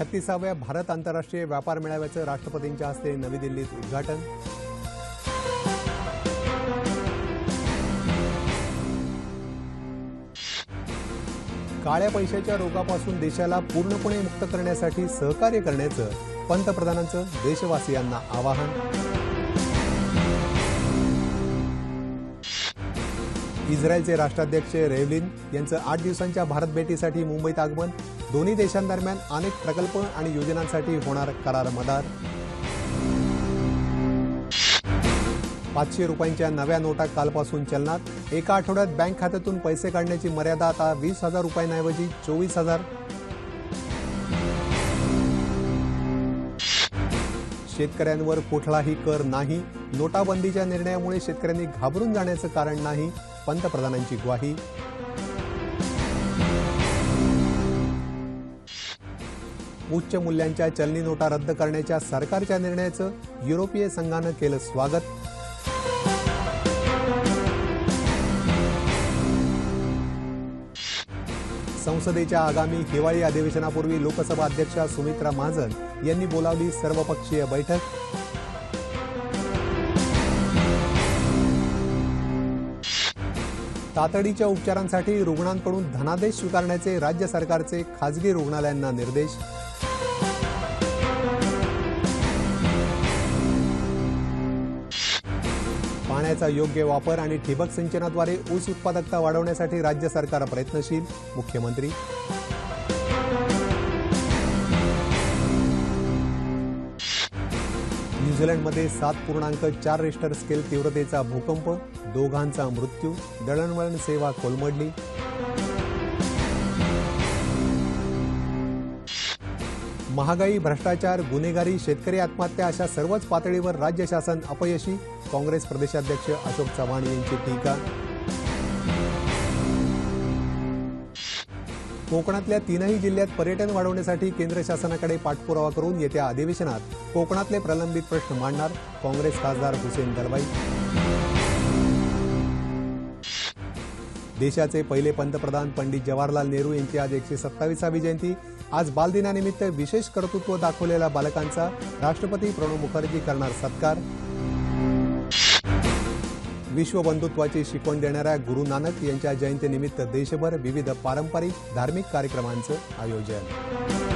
छत्तीसाव्या भारत आंतरराष्ट्रीय व्यापार मेळाव्याचं राष्ट्रपतींच्या हस्ते नवी दिल्लीत उद्घाटन. काळ्या पैशाच्या रोगापासून देशाला पूर्णपणे मुक्त करण्यासाठी सहकार्य करण्याचं पंतप्रधानांचं देशवासियांना आवाहन. इस्रायलचे राष्ट्राध्यक्ष रेव्हलिन यांचं आठ दिवसांच्या भारत भेटीसाठी मुंबईत आगमन. दोन्ही देशांदरम्यान अनेक प्रकल्प आणि योजनांसाठी होणार करार मदार. पाचशे रुपयांच्या नव्या नोटा कालपासून चलनात. एका आठवड्यात बँक खात्यातून पैसे काढण्याची मर्यादा आता वीस हजार रुपयांऐवजी चोवीस हजार. शेतकऱ्यांवर कुठलाही कर नाही. नोटाबंदीच्या निर्णयामुळे शेतकऱ्यांनी घाबरून जाण्याचं कारण नाही. पंतप्रधानांची ग्वाही. उच्च मूल्यांच्या चलनी नोटा रद्द करण्याच्या सरकारच्या निर्णयाचं युरोपीय संघानं केलं स्वागत. संसदेच्या आगामी हिवाळी अधिवेशनापूर्वी लोकसभा अध्यक्षा सुमित्रा महाजन यांनी बोलावली सर्वपक्षीय बैठक. तातडीच्या उपचारांसाठी रुग्णांकडून धनादेश स्वीकारण्याचे राज्य सरकारचे खाजगी रुग्णालयांना निर्देश. पाण्याचा योग्य वापर आणि ठिबक सिंचनाद्वारे ऊस उत्पादकता वाढवण्यासाठी राज्य सरकार प्रयत्नशील मुख्यमंत्री न्यूझीलंडमध्ये सात पूर्णांक चार रिस्टर स्केल तीव्रतेचा भूकंप दोघांचा मृत्यू दळणवळण सेवा कोलमडली. महागाई भ्रष्टाचार गुन्हेगारी शेतकरी आत्महत्या अशा सर्वच पातळीवर राज्य शासन अपयशी. काँग्रेस प्रदेशाध्यक्ष अशोक चव्हाण यांची टीका कोकणातल्या तीनही जिल्ह्यात पर्यटन वाढवण्यासाठी केंद्र शासनाकडे पाठपुरावा करून येत्या अधिवेशनात कोकणातले प्रलंबित प्रश्न मांडणार काँग्रेस खासदार हुसेन दलवाई. देशाचे पहिले पंतप्रधान पंडित जवाहरलाल नेहरू यांची आज एकशे सत्तावीसावी जयंती. आज बालदिनानिमित्त विशेष कर्तृत्व दाखवलेल्या बालकांचा राष्ट्रपती प्रणव मुखर्जी करणार सत्कार. विश्वबंधुत्वाची शिकवण देणाऱ्या गुरु नानक यांच्या जयंतीनिमित्त देशभर विविध पारंपरिक धार्मिक कार्यक्रमांचं आयोजन.